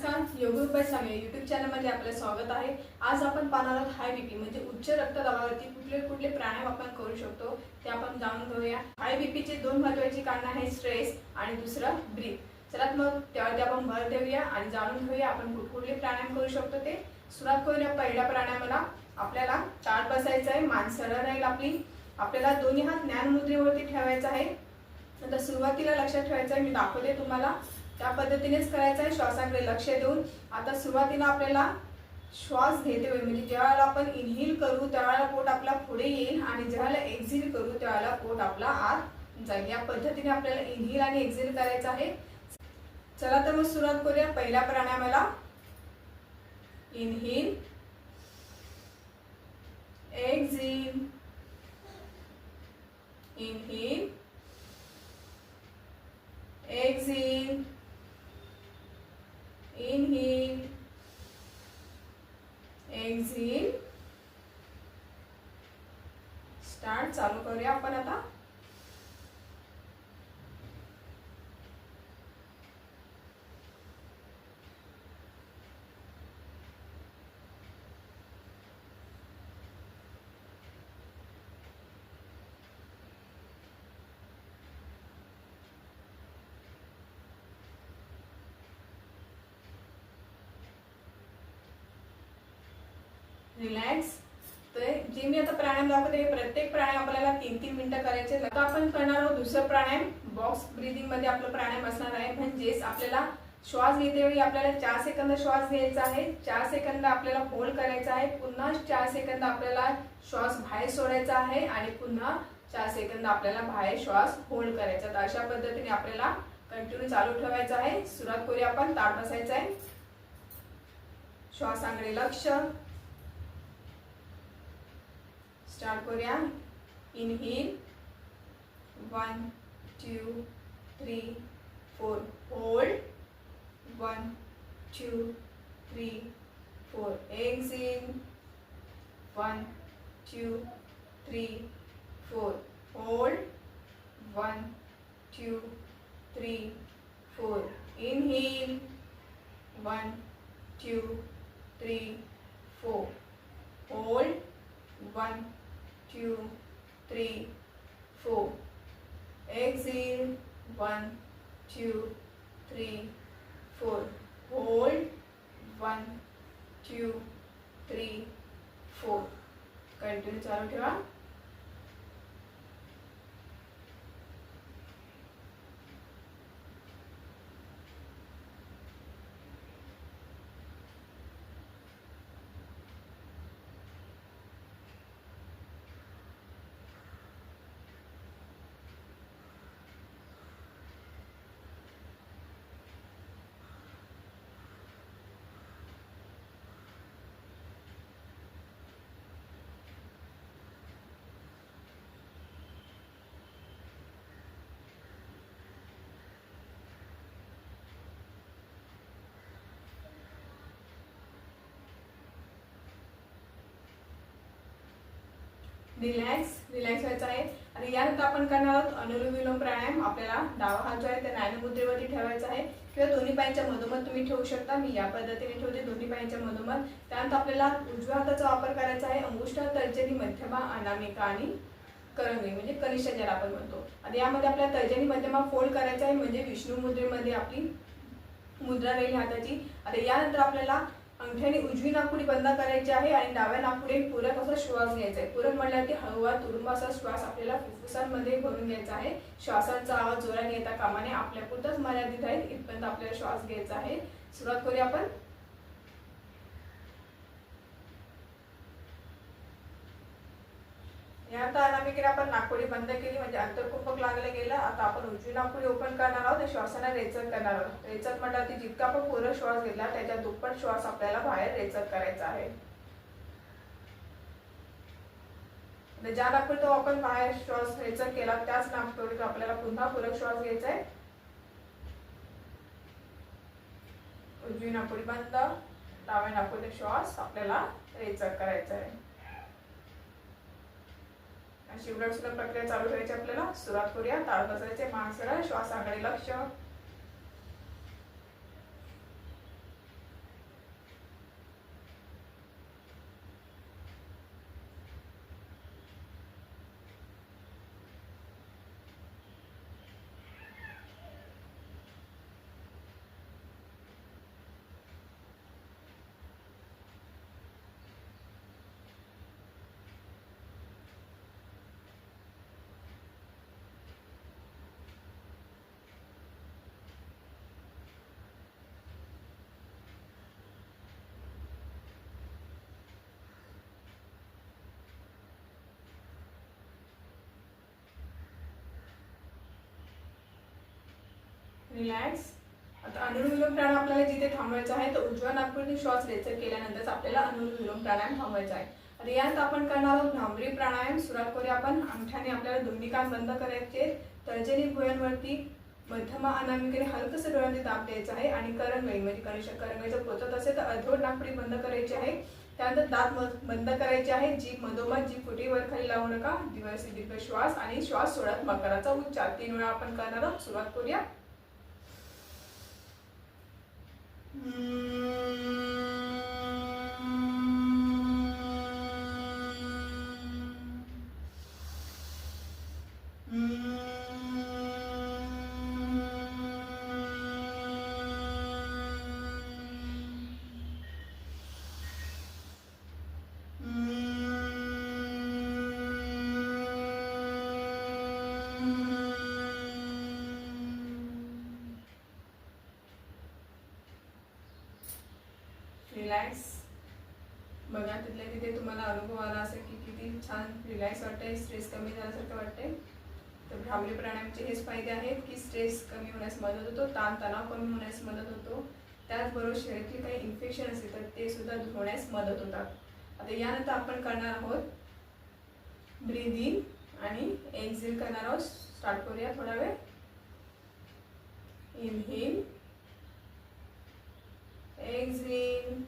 नमस्कार योगरूपाय स्वामी युट्यूब चॅनलमध्ये आपलं स्वागत आहे. आज आपण पाहणार आहोत हाय बीपी म्हणजे उच्च रक्तदाबावरती कुठले कुठले प्राणायाम आपण करू शकतो ते आपण जाणून घेऊया. हाय बीपीचे दोन महत्वाची कारणं आहे स्ट्रेस आणि दुसरं ब्रीथ चला मग त्यावरती आपण भर देऊया आणि जाणून घेऊया आपण कुठले प्राणायाम करू शकतो ते. सुरुवात करूया पहिल्या प्राणायामाला. आपल्याला ताट बसायचं आहे मान सरळ राहील आपली. आपल्याला दोन्ही हात ज्ञानमुद्रेवरती ठेवायचा आहे. आता सुरुवातीला लक्षात ठेवायचं आहे मी दाखवते तुम्हाला. त्या पद्धतीनेच करायचं आहे. श्वासाकडे लक्ष देऊन आता सुरुवातीला आपल्याला श्वास घेते वेळी म्हणजे ज्यावेळेला आपण इनहेल करू त्यावेळेला पोट आपला पुढे येईल आणि ज्यावेळेला एक्झिल करू त्यावेळेला पोट आपला आत जाईल. या पद्धतीने आपल्याला इनहेल आणि एक्झिल करायचं आहे. चला तर मग सुरुवात करूया. पहिल्या प्राणायामाला इनहेल एक्झिल इनहेल स्टार्ट चालू करूया. आपण आता रिलॅक्स जे मी आता प्राणायाम दाखवते. प्रत्येक प्राणायाम आपल्याला तीन तीन मिनिटं करायचे आता आपण करणार आहोत दुसरं प्राणायाम. बॉक्स ब्रिदिंगमध्ये आपलं प्राणायाम असणार आहे. म्हणजेच आपल्याला श्वास घेते वेळी आपल्याला चार सेकंद श्वास घ्यायचा आहे. चार सेकंद आपल्याला होल्ड करायचा आहे. पुन्हा चार सेकंद आपल्याला श्वास बाहेर सोडायचा आहे आणि पुन्हा चार सेकंद आपल्याला बाहेर श्वास होल्ड करायचा तर अशा पद्धतीने आपल्याला कंटिन्यू चालू ठेवायचा आहे. सुरुवात करूया आपण. ताट बसायचा आहे. श्वासाकडे लक्ष. स्टार्ट करूया inhale one two three four hold one two three four exhale one two three four hold one two three four inhale one two three four hold one, two, three, four. Exhale, one, two, three, four. Hold, one, two, three, four. Continue चालू ठेवा relax relax व्हायचं आहे. आणि यानंतर आपण करणार आहोत अनुलोम विलोम प्राणायाम. आपल्याला डावा हात जो आहे त्या नायन मुद्रेवरती ठेवायचा आहे. किंवा दोन्ही पायांच्या मधोमध तुम्ही ठेवू शकता. मी या पद्धतीने ठेवते दोन्ही पायांच्या मधोमध. त्यानंतर आपल्याला उजव्या हाताचा वापर करायचा आहे. अंगुष्ठ तर्जनी मध्यमा अनामिका आणि करंगळी म्हणजे कनिष्ठ ज्याला आपण म्हणतो. आणि यामध्ये आपल्याला तर्जनी मध्यमा फोल्ड करायचा आहे. म्हणजे विष्णू मुद्रेमध्ये आपली मुद्रा राहील हाताची. आता यानंतर आपल्याला अंगठ्याने उजवी नागपुडी बंद करायची आहे आणि डाव्या नागपुडी पूरक असा श्वास घ्यायचा आहे. पूरक म्हणल्यावरती हळूवार तुरुंब असा श्वास आपल्याला फुफ्फुसांमध्ये भरून घ्यायचा आहे. श्वासाचा आवाज जोराने येता कामाने आपल्या पुरताच मर्यादित आहे इथपर्यंत आपल्याला श्वास घ्यायचा आहे. सुरुवात करूया आपण. यानंतर अनामिकेने आपण नागपुडी बंद केली म्हणजे अंतरकुंभक लागलं गेलं. आता आपण उजवी नागपुडी ओपन करणार आहोत श्वासाने रेचत करणार आहोत. रेचत म्हटलं की जितका आपण पूर्ण श्वास घेतला त्याच्या दुप्पट श्वास आपल्याला बाहेर रेचत करायचा आहे. म्हणजे ज्या नागपूर तो आपण बाहेर श्वास रेचत केला त्याच नागपुडीत आपल्याला पुन्हा पूरक श्वास घ्यायचा आहे. उजवी नागपुरी बंद डाव्या नागपूरचा श्वास आपल्याला रेचत करायचा आहे. अशी सुद्धा प्रक्रिया चालू ठेवायची आपल्याला. सुरुवात करूया. ताळ बसायचे मान सरळ श्वासाकडे लक्ष. रिलॅक्स आता अनुलोम विलोम प्राणायाम आपल्याला जिथे थांबवायचा आहे तर उजव्या नागपूरने श्वास रेचर केल्यानंतर आपल्याला अनुलोम प्राणायाम थांबवायचा आहे. रियांत आपण करणार आहोत भ्रामरी प्राणायाम. सुरुवात करूया आपण. अंगठ्याने आपल्याला दोन्ही कान बंद करायचे. तर्जनी भुयांवरती मध्यमा अनामिकेने हलकसं डोळ्यांनी दाब द्यायचा आहे आणि करंगळी म्हणजे कनिष्ठ करंगळी जर पोचत असेल तर अर्धवट नागपुडी बंद करायची आहे. त्यानंतर दात बंद करायचे आहे. जीभ मधोमध जीभ फुटीवर खाली लावू नका. दिवस दीर्घ श्वास आणि श्वास सोडत मकराचा उच्चार. तीन वेळा आपण करणार आहोत. सुरुवात करूया. रिलॅक्स रिलॅक्स वाटतंय स्ट्रेस कमी झाल्यासारखं वाटतंय. तर भ्रामरी प्राणायामचे हेच फायदे आहेत की स्ट्रेस कमी होण्यास मदत होतो ताण तणाव कमी होण्यास मदत होतो. त्याचबरोबर शरीरातील काही इन्फेक्शन असेल तर ते सुद्धा धुण्यास मदत होतात. आता यानंतर आपण करणार आहोत ब्रीद इन आणि एक्झिल करणार आहोत. स्टार्ट करूया थोडा वेळ. इनहेल एक्झिल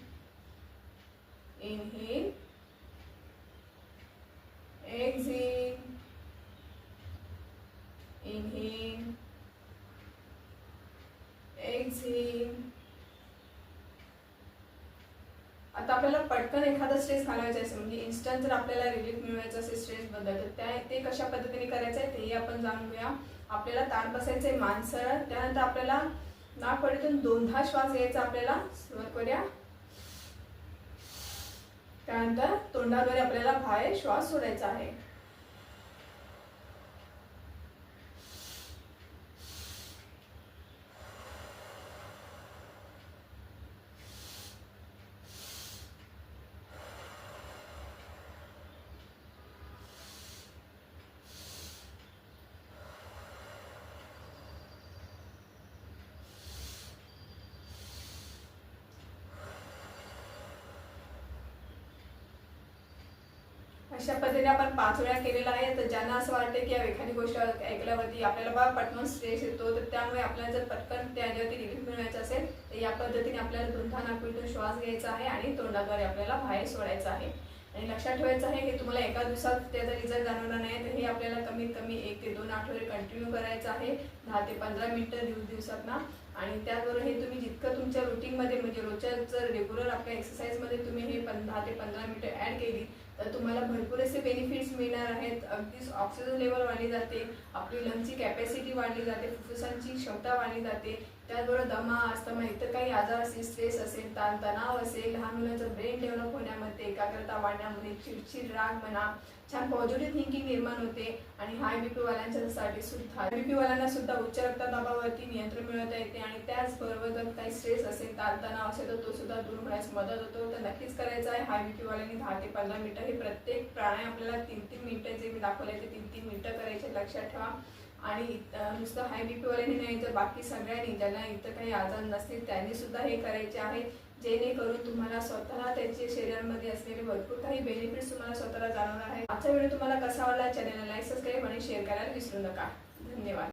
पटकन एखादा स्ट्रेस घालवायचा असेल म्हणजे इन्स्टंट जर आपल्याला रिलीफ मिळवायचं असेल स्ट्रेस बद्दल तर त्या ते कशा पद्धतीने करायचं आहे तेही आपण जाणून घेऊया. आपल्याला ताण बसायचं आहे मानसर त्यानंतर आपल्याला नाकपडीतून दोनदा श्वास घ्यायचा आपल्याला. सुरुवात करूया. त्यानंतर तोंडाद्वारे आपल्याला बाहेर श्वास सोडायचा आहे. अशा पद्धतीने आपण पाच वेळा केलेला आहे. तर ज्यांना असं वाटतं की एखादी गोष्ट ऐकल्यावरती आपल्याला बा पटकन स्ट्रेस येतो तर त्यामुळे आपल्याला जर पटकन त्याच्यावरती रिलीफ मिळवायचं असेल तर या पद्धतीने आपल्याला दोनदा नागपुरीतून श्वास घ्यायचा आहे आणि तोंडाद्वारे आपल्याला बाहेर सोडायचं आहे. आणि लक्षात ठेवायचं आहे की तुम्हाला एका दिवसात त्याचा रिझल्ट जाणवणार नाही तर हे आपल्याला कमीत कमी एक ते दोन आठवडे कंटिन्यू करायचं आहे. दहा ते पंधरा मिनटं दिवस दिवसात ना आणि त्याचबरोबर हे तुम्ही जितकं तुमच्या रुटीनमध्ये म्हणजे रोजच्या जर रेग्युलर आपल्या एक्सरसाइजमध्ये तुम्ही हे पं दहा ते पंधरा मिनटं ॲड केली तर तुम्हाला भरपूर असे बेनिफिट्स मिळणार आहेत. अगदीच ऑक्सिजन लेवल वाढली जाते. आपली लंगची कॅपॅसिटी वाढली जाते. फुफ्फुसांची क्षमता वाढली जाते. त्याचबरोबर दमा अस्थमा इतर काही आजार असेल स्ट्रेस असेल ताण तणाव असेल लहान मुलांचं ब्रेन डेव्हलप होण्यामध्ये एकाग्रता वाढण्यामध्ये चिडचिड राग म्हणा छान पॉझिटिव्ह थिंकिंग निर्माण होते आणि हाय बीपी वाल्यांच्यासाठी सुद्धा. बीपी वाल्यांना सुद्धा उच्च रक्तदाबावरती नियंत्रण मिळवता येते आणि त्याचबरोबर जर काही स्ट्रेस असेल ताणतणाव असेल तर तो सुद्धा दूर होण्यास मदत होतो. तर नक्कीच करायचं आहे हाय बीपी वाल्यांनी दहा ते पंधरा मिनिटं हे प्रत्येक प्राणायाम आपल्याला तीन तीन मिनिटं जे मी दाखवले ते तीन तीन मिनिटं करायचे. लक्षात ठेवा. आणि नुसतं हाय बी वाल्यांनी नाही तर बाकी सगळ्यांनी ज्यांना इतर काही आजार नसतील त्यांनी सुद्धा हे करायचे आहे. जेणेकरून तुम्हाला स्वतःला त्याचे शरीरामध्ये असलेले भरपूर काही बेनिफिट्स तुम्हाला स्वतःला जाणवणार आहे आजचा व्हिडिओ तुम्हाला कसा आवडला चॅनलला लाईक सबस्क्राईब आणि शेअर करायला विसरू नका. धन्यवाद.